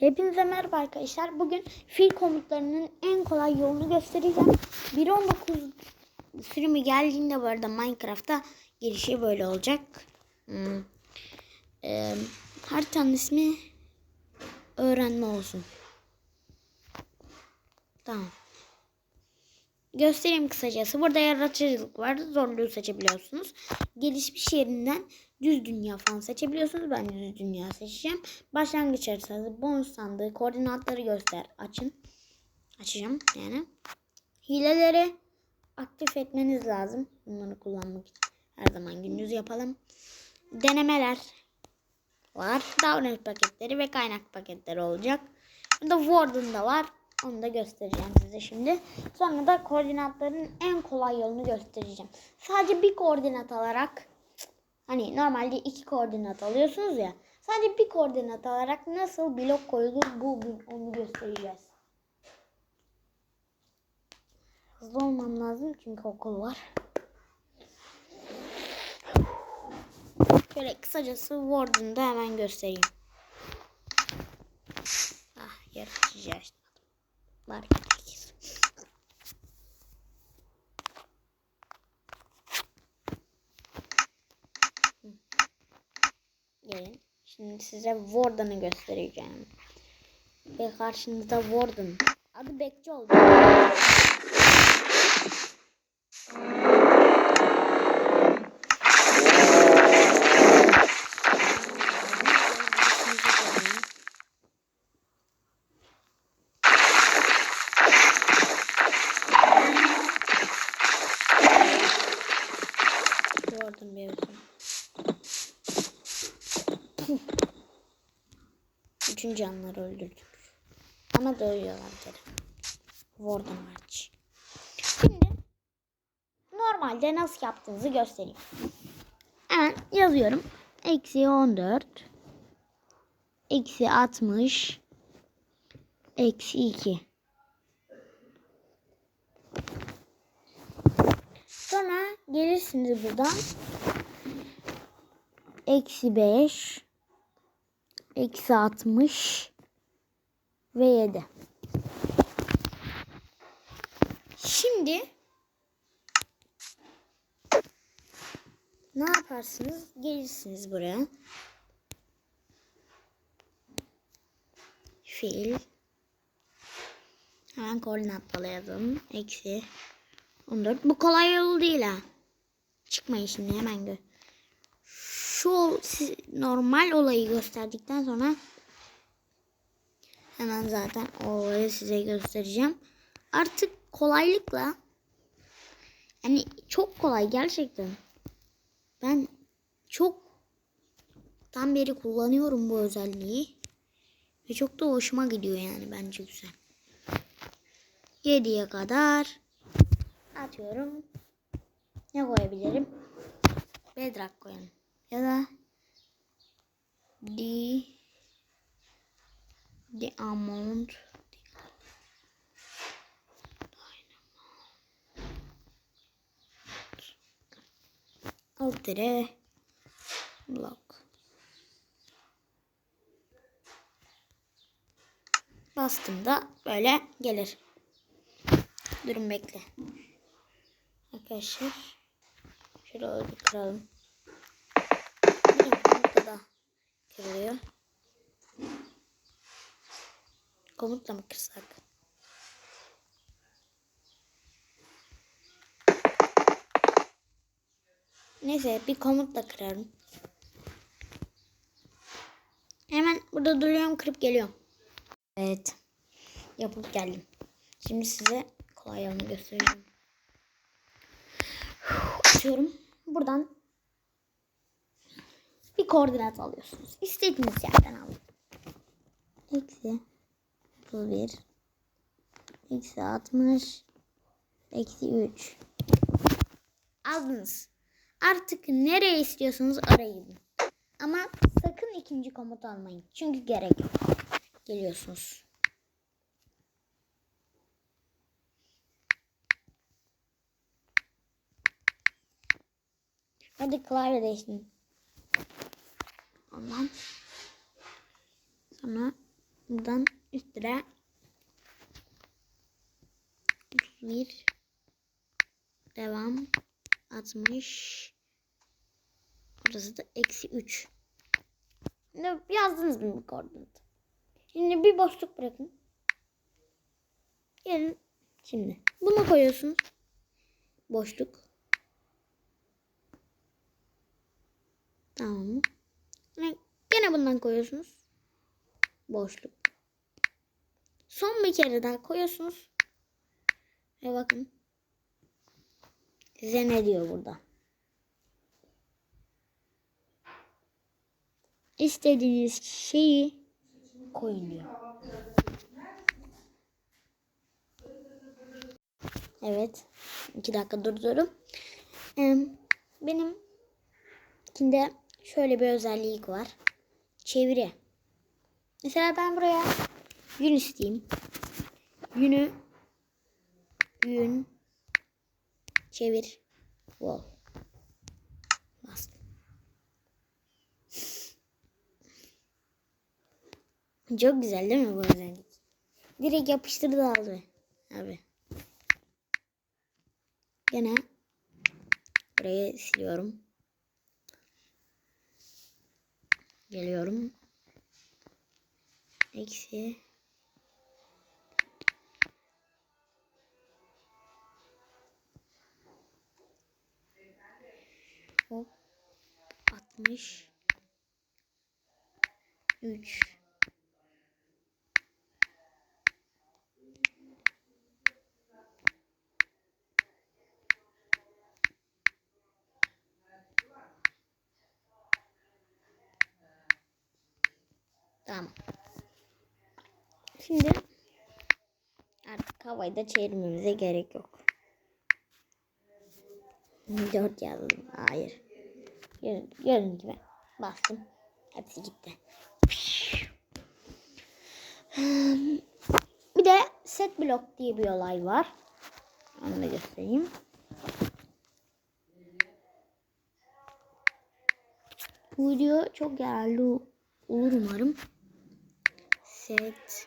Hepinize merhaba arkadaşlar. Bugün fil komutlarının en kolay yolunu göstereceğim. 1.19 sürümü geldiğinde bu arada Minecraft'ta girişi böyle olacak. Hmm. Ee, haritanın ismi öğrenme olsun. Tamam. Göstereyim kısacası. Burada yaratıcılık var. Zorluğu seçebiliyorsunuz. Gelişmiş yerinden düz dünya falan seçebiliyorsunuz. Ben düz dünya seçeceğim. Başlangıç haritası, bonus sandığı, koordinatları göster. Açın. Açacağım yani. Hileleri aktif etmeniz lazım. Bunları kullanmak için. Her zaman gündüz yapalım. Denemeler var. Davranış paketleri ve kaynak paketleri olacak. Burada Warden da var. Onu da göstereceğim size şimdi. Sonra da koordinatların en kolay yolunu göstereceğim. Sadece bir koordinat alarak hani normalde iki koordinat alıyorsunuz ya. Sadece bir koordinat alarak nasıl blok koyulur bugün onu göstereceğiz. Hızlı olmam lazım çünkü okul var. Şöyle kısacası Warden'ı da hemen göstereyim. Ah açtım. Var. Gelin. Şimdi size Warden'ı göstereceğim. Ve karşınızda Warden. Adı bekçi oldu. Warden mevzu. Bütün canlıları öldürdük. Ama dövüyorlar geri. Warden hariç. Şimdi normalde nasıl yaptığınızı göstereyim. Hemen yazıyorum. Eksi 14. Eksi 60. Eksi 2. Sonra gelirsiniz buradan. Eksi 5. Eksi 60. Ve 7. Şimdi ne yaparsınız? Gelirsiniz buraya. Fil. Hemen koordinatla yazalım. Eksi 14. Bu kolay yol değil ha. Çıkmayın şimdi hemen gö. Şu normal olayı gösterdikten sonra hemen zaten o olayı size göstereceğim. Artık kolaylıkla yani çok kolay gerçekten. Ben çok tam beri kullanıyorum bu özelliği. Ve çok da hoşuma gidiyor yani bence güzel. 7'ye kadar atıyorum. Ne koyabilirim? Bedrock koyalım. Ya da the the amount alt tere block bastığımda böyle gelir. Durun bekle. Arkadaşlar şöyle öyle kıralım. Bir komutla da kırılıyor. Komutla mı kırsak? Neyse bir komutla kırarım. Hemen burada duruyorum kırıp geliyorum. Evet. Yapıp geldim. Şimdi size kolay yolunu göstereceğim. Açıyorum. Buradan koordinat alıyorsunuz. İstediğiniz yerden alın. Eksi 31 Eksi 60 Eksi 3 Aldınız. Artık nereye istiyorsanız oraya gidin. Ama sakın ikinci komut almayın. Çünkü gerek yok. Geliyorsunuz. Hadi klavye değiştirin. Ondan sonra Buradan üstüne 31 devam 60 Burası da eksi 3. Ne yazdınız mı bu koordinatı? Şimdi bir boşluk bırakın. Gelin şimdi. Bunu koyuyorsunuz. Boşluk. Tamam. Bundan koyuyorsunuz. Boşluk. Son bir kere daha koyuyorsunuz. Ve bakın. Size ne diyor burada? İstediğiniz şeyi koyun diyor. Evet. iki dakika durdururum. Ee, benim ikinde şöyle bir özellik var. Çeviri. Mesela ben buraya yün isteyeyim. Yünü yün çevir wall. Bastım. Çok güzel değil mi bu özellik? Direkt yapıştırdı aldı. Abi. Gene burayı siliyorum. Geliyorum. Eksi. Hop. 60. 3. Tamam. Şimdi artık havayı da çevirmemize gerek yok. 4 yazdım. Hayır. Gör, gördüğünüz gibi bastım. Hepsi gitti. Bir de set block diye bir olay var. Onu da göstereyim. Bu video çok yararlı olur umarım. Set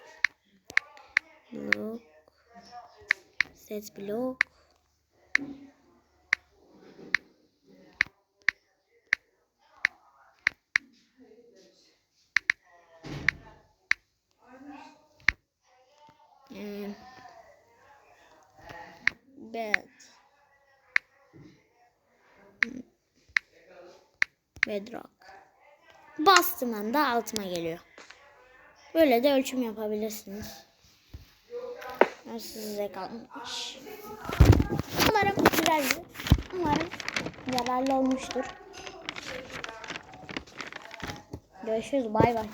block set block. Bed. Bedrock. Bastım anda altıma geliyor. Böyle de ölçüm yapabilirsiniz. Ben size kalmış. Umarım güzeldi. Umarım yararlı olmuştur. Görüşürüz. Bay bay.